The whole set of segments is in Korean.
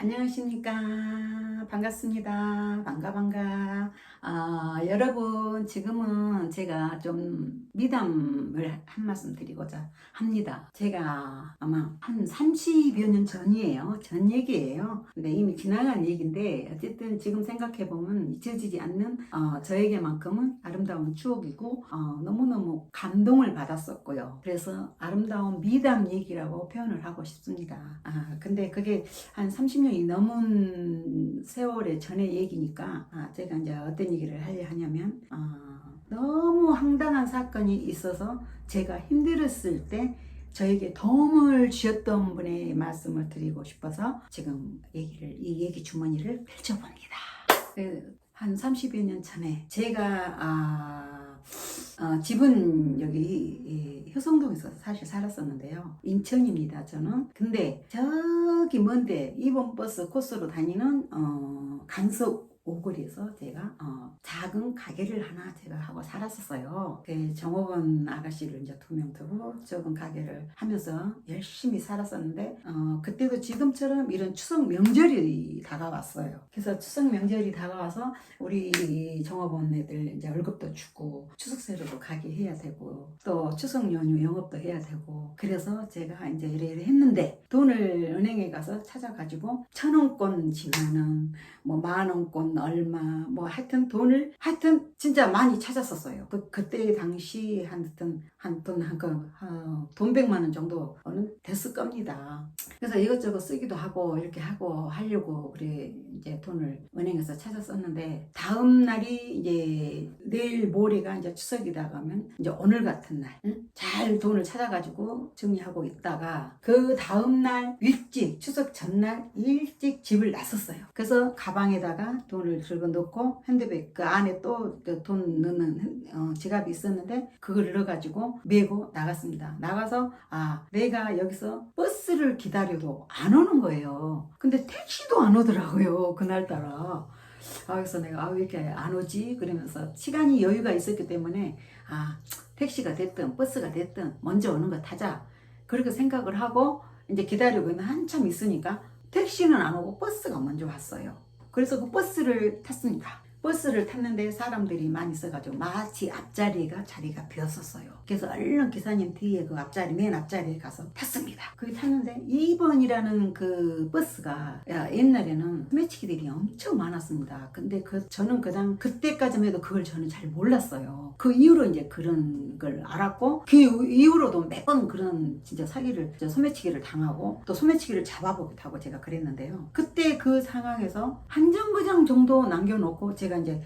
안녕하십니까. 반갑습니다. 반가, 반가. 아, 여러분, 지금은 제가 좀 미담을 한 말씀 드리고자 합니다. 제가 아마 한 30여 년 전이에요. 전 얘기예요. 근데 이미 지나간 얘기인데, 어쨌든 지금 생각해보면 잊혀지지 않는, 어, 저에게만큼은 아름다운 추억이고, 어, 너무너무 감동을 받았었고요. 그래서 아름다운 미담 얘기라고 표현을 하고 싶습니다. 아, 근데 그게 한 30년이 넘은 세월의 전의 얘기니까 아, 제가 이제 어떤 얘기를 하려 하냐면 아, 너무 황당한 사건이 있어서 제가 힘들었을 때 저에게 도움을 주셨던 분의 말씀을 드리고 싶어서 지금 얘기를 이 얘기 주머니를 펼쳐봅니다. 그, 한 30여 년 전에 제가 아, 어, 집은 여기 이, 효성동에서 사실 살았었는데요. 인천입니다, 저는. 근데 저기 먼데 이번 버스 코스로 다니는 어, 강석 오거리에서 제가 어, 작은 가게를 하나 제가 하고 살았었어요. 그 정호원 아가씨를 이제 두 명 두고 적은 가게를 하면서 열심히 살았었는데 어, 그때도 지금처럼 이런 추석 명절이 다가왔어요. 그래서 추석 명절이 다가와서 우리 정호원 애들 이제 월급도 주고 추석 세로도 가게 해야 되고 또 추석 연휴 영업도 해야 되고 그래서 제가 이제 이래 이래 했는데 돈을 은행에 가서 찾아가지고 천 원권 지만은 뭐만 원권 얼마 뭐 하여튼 돈을 하여튼 진짜 많이 찾았었어요. 그 그때 당시 하여튼 한돈한돈 백만 원 정도는 됐을 겁니다. 그래서 이것저것 쓰기도 하고 이렇게 하고 하려고 그래 이제 돈을 은행에서 찾았었는데 다음 날이 이제 내일 모레가 이제 추석이다 가면 이제 오늘 같은 날잘 돈을 찾아가지고 정리하고 있다가 그 다음 날 일찍 추석 전날 일찍 집을 나섰어요. 그래서 가방에다가 돈을 들고 넣고 핸드백 그 안에 또 돈 넣는 핸- 어, 지갑이 있었는데 그걸 넣어가지고 메고 나갔습니다. 나가서 아 내가 여기서 버스를 기다려도 안 오는 거예요. 근데 택시도 안 오더라고요 그날따라. 아, 그래서 내가 아, 왜 이렇게 안 오지? 그러면서 시간이 여유가 있었기 때문에 아 택시가 됐든 버스가 됐든 먼저 오는 거 타자 그렇게 생각을 하고 이제 기다리고 있는 한참 있으니까 택시는 안 오고 버스가 먼저 왔어요. 그래서 그 버스를 탔습니다. 버스를 탔는데 사람들이 많이 있어가지고 마치 앞자리가 자리가 비었었어요. 그래서 얼른 기사님 뒤에 그 앞자리 맨 앞자리에 가서 탔습니다. 거기 탔는데 2번이라는 그 버스가 야, 옛날에는 소매치기들이 엄청 많았습니다. 근데 그 저는 그당 그때까지만 해도 그걸 저는 잘 몰랐어요. 그 이후로 이제 그런 걸 알았고 그 이후로도 매번 그런 진짜 사기를 소매치기를 당하고 또 소매치기를 잡아보기도 하고 제가 그랬는데요. 그때 그 상황에서 한 정거장 정도 남겨놓고 제가 이제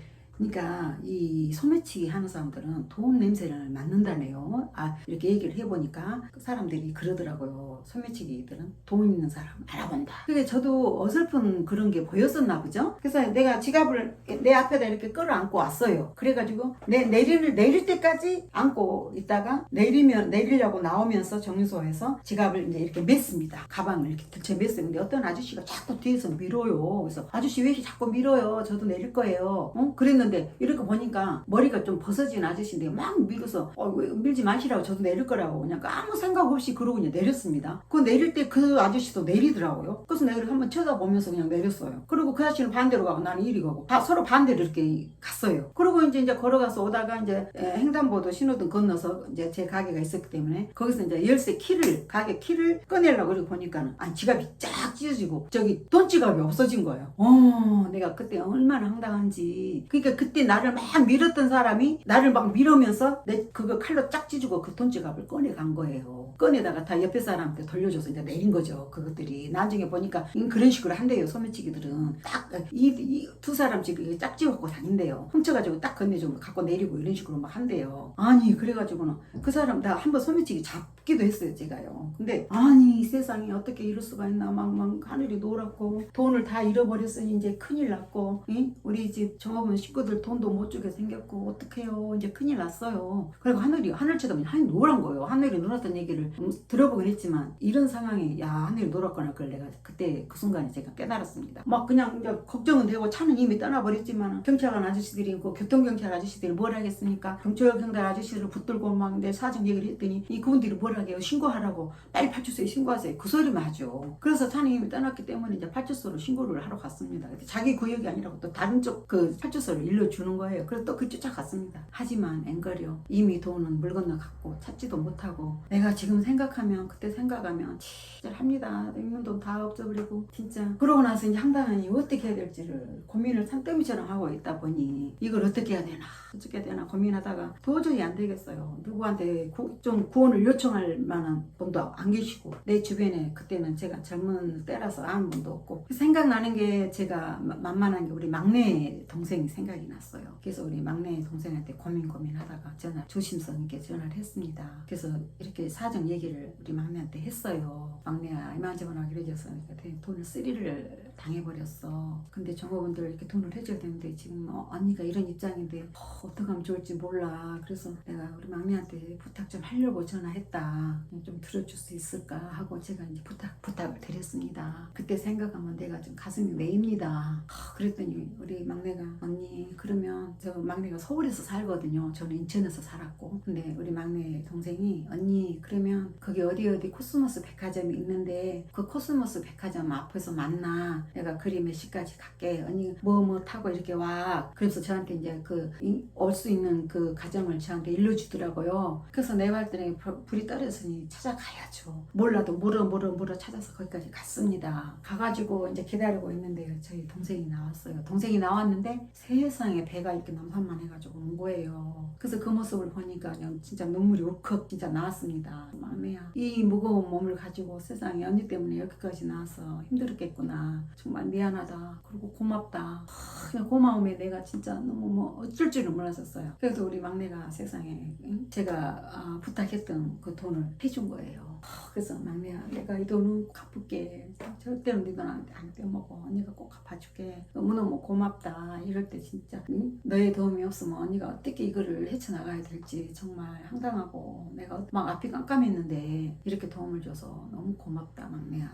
그러니까 이 소매치기 하는 사람들은 돈 냄새를 맡는다네요. 아 이렇게 얘기를 해보니까 그 사람들이 그러더라고요. 소매치기들은 돈 있는 사람 알아본다. 그게 저도 어설픈 그런 게 보였었나 보죠. 그래서 내가 지갑을 내 앞에다 이렇게 끌어안고 왔어요. 그래가지고 내 내리를 내릴 때까지 안고 있다가 내리면 내리려고 나오면서 정류소에서 지갑을 이제 이렇게 맸습니다. 가방을 이렇게 들쳐. 근데 어떤 아저씨가 자꾸 뒤에서 밀어요. 그래서 아저씨 왜 이렇게 자꾸 밀어요? 저도 내릴 거예요. 어? 그랬는데 이렇게 보니까 머리가 좀 벗어진 아저씨인데 막 밀어서 어, 왜 밀지 마시라고 저도 내릴 거라고 그냥 아무 생각 없이 그러고 그냥 내렸습니다. 그 내릴 때 그 아저씨도 내리더라고요. 그래서 내가 한번 쳐다보면서 그냥 내렸어요. 그리고 그 아저씨는 반대로 가고 나는 이리 가고 다 서로 반대로 이렇게 갔어요. 그리고 이제 이제 걸어가서 오다가 이제 에, 횡단보도 신호등 건너서 이제 제 가게가 있었기 때문에 거기서 이제 열쇠 키를 가게 키를 꺼내려고 그러고 보니까는 아 지갑이 쫙 찢어지고 저기 돈 지갑이 없어진 거예요. 어 내가 그때 얼마나 황당한지 그러니까 그때 나를 막 밀었던 사람이 나를 막 밀으면서 내 그거 칼로 쫙 찢고 그 돈 지갑을 꺼내 간 거예요. 꺼내다가 다 옆에 사람한테 돌려줘서 이제 내린 거죠. 그것들이 나중에 보니까 음, 그런 식으로 한대요. 소매치기들은 딱 이 두 사람 지금 짝 찍고 다닌대요. 훔쳐가지고 딱 건네주고 갖고 내리고 이런 식으로 막 한대요. 아니 그래가지고는 그 사람 나 한번 소매치기 잡기도 했어요. 제가요. 근데 아니 세상에 어떻게 이럴 수가 있나 막 막 하늘이 노랗고 돈을 다 잃어버렸으니 이제 큰일 났고 응? 우리 집 종업원 식구 그들 돈도 못 주게 생겼고 어떡해요? 이제 큰일 났어요. 그리고 하늘이 하늘 쳐다보니 하늘이 노란 거예요. 하늘이 노랗다는 얘기를 음, 들어보긴 했지만 이런 상황에 야 하늘이 노랗거나 그걸 내가 그때 그 순간에 제가 깨달았습니다. 막 그냥 이제 걱정은 되고 차는 이미 떠나버렸지만 경찰관 아저씨들이 그 교통경찰 아저씨들이 뭘 하겠습니까? 경찰경찰 아저씨들을 붙들고 막 내 사정 얘기를 했더니 이 그분들이 뭘 하게요? 신고하라고. 빨리 파출소에 신고하세요. 그 소리만 하죠. 그래서 차는 이미 떠났기 때문에 이제 파출소로 신고를 하러 갔습니다. 자기 구역이 아니라고 또 다른 쪽 그 파출소를 일러주는 거예요. 그래서 또 그 쫓아갔습니다. 하지만 앵거려 이미 돈은 물 건너갔고 찾지도 못하고 내가 지금 생각하면 그때 생각하면 합니다. 있는 돈 다 없어버리고 진짜. 그러고 나서 이제 황당하니 어떻게 해야 될지를 고민을 산더미처럼 하고 있다 보니 이걸 어떻게 해야 되나 어떻게 해야 되나 고민하다가 도저히 안 되겠어요. 누구한테 구- 좀 구원을 요청할 만한 분도 안 계시고 내 주변에 그때는 제가 젊은 때라서 아무 분도 없고. 생각나는 게 제가 마- 만만한 게 우리 막내 동생이 생각이 났어요. 그래서 우리 막내 동생한테 고민 고민하다가 전화 조심성 있게 전화를 했습니다. 그래서 이렇게 사정 얘기를 우리 막내한테 했어요. 막내야 이만저만 그래져서 내가 돈을 쓰리를 당해버렸어. 근데 종업원들 이렇게 돈을 해줘야 되는데 지금 어, 언니가 이런 입장인데 어, 어떻게 하면 좋을지 몰라. 그래서 내가 우리 막내한테 부탁 좀 하려고 전화했다. 좀 들어줄 수 있을까 하고 제가 이제 부탁, 부탁을 드렸습니다. 그때 생각하면 내가 좀 가슴이 메입니다. 아, 그랬더니 우리 막내가 언니 그러면 저 막내가 서울에서 살거든요. 저는 인천에서 살았고. 근데 우리 막내 동생이 언니 그러면 거기 어디 어디 코스모스 백화점이 있는데 그 코스모스 백화점 앞에서 만나 내가 몇 시까지 갈게. 언니 뭐뭐 타고 이렇게 와. 그래서 저한테 이제 그 올 수 있는 그 가정을 저한테 일러주더라고요. 그래서 내 발등에 불- 불이 떨어졌으니 찾아가야죠. 몰라도 물어 물어 물어 찾아서 거기까지 갔습니다. 가가지고 이제 기다리고 있는데 저희 동생이 나왔어요. 동생이 나왔는데 세상에 배가 이렇게 남산만 해가지고 온 거예요. 그래서 그 모습을 보니까 그냥 진짜 눈물이 울컥 진짜 나왔습니다. 막내야 이 무거운 몸을 가지고 세상에 언니 때문에 여기까지 나와서 힘들었겠구나 정말 미안하다. 그리고 고맙다. 하, 그냥 고마움에 내가 진짜 너무 뭐 어쩔 줄을 몰랐었어요. 그래서 우리 막내가 세상에 응? 제가 아, 부탁했던 그 돈을 해준 거예요. 하, 그래서 막내야 내가 이 돈은 갚을게. 절대로 네돈안 떼먹어. 언니가 꼭 갚아줄게. 너무너무 고맙다. 이럴 때 진짜 응? 너의 도움이 없으면 언니가 어떻게 이거를 헤쳐나가야 될지 정말 황당하고 내가 막 앞이 깜깜했는데 이렇게 도움을 줘서 너무 고맙다 막내야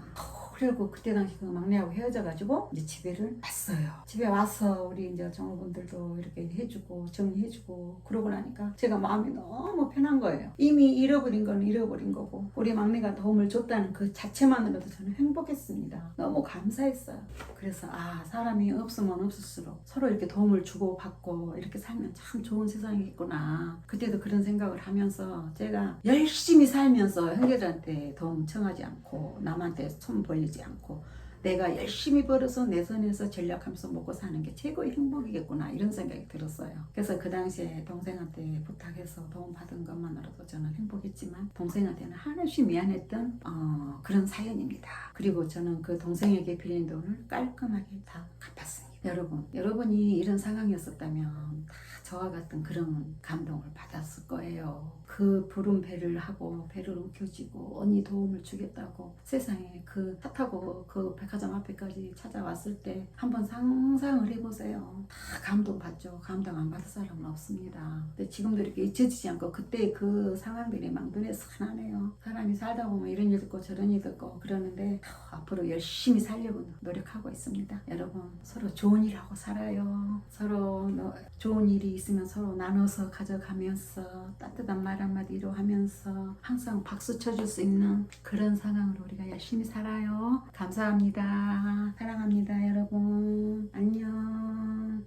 그리고 그때 당시 그 막내하고 헤어져가지고 이제 집에를 왔어요. 집에 와서 우리 이제 정호분들도 이렇게 해주고 정리해주고 그러고 나니까 제가 마음이 너무 편한 거예요. 이미 잃어버린 건 잃어버린 거고 우리 막내가 도움을 줬다는 그 자체만으로도 저는 행복했습니다. 너무 감사했어요. 그래서 아 사람이 없으면 없을수록 서로 이렇게 도움을 주고 받고 이렇게 살면 참 좋은 세상이겠구나. 그때도 그런 생각을 하면서 제가 열심히 살면서 형제들한테 도움 청하지 않고 남한테 손 벌리 지 않고 내가 열심히 벌어서 내 손에서 전략하면서 먹고 사는 게 최고의 행복이겠구나 이런 생각이 들었어요. 그래서 그 당시에 동생한테 부탁해서 도움 받은 것만으로도 저는 행복했지만 동생한테는 한없이 미안했던 어, 그런 사연입니다. 그리고 저는 그 동생에게 빌린 돈을 깔끔하게 다 갚았습니다. 여러분, 여러분이 이런 상황이었었다면 다 저와 같은 그런 감동을 받았을 거예요. 그 부른 배를 하고 배를 움켜쥐고 언니 도움을 주겠다고 세상에 그 차 타고 그 백화점 앞에까지 찾아왔을 때 한번 상상을 해보세요. 다 감동받죠. 감동 안 받을 사람은 없습니다. 근데 지금도 이렇게 잊혀지지 않고 그때 그 상황들이 막 눈에 선하네요. 사람이 살다 보면 이런 일도 있고 저런 일도 있고 그러는데 하, 앞으로 열심히 살려고 노력하고 있습니다. 여러분 서로 좋은 일 하고 살아요. 서로 너- 좋은 일이 있으면 서로 나눠서 가져가면서 따뜻한 말 한마디로 하면서 항상 박수 쳐줄 수 있는 그런 상황으로 우리가 열심히 살아요. 감사합니다. 사랑합니다, 여러분. 안녕.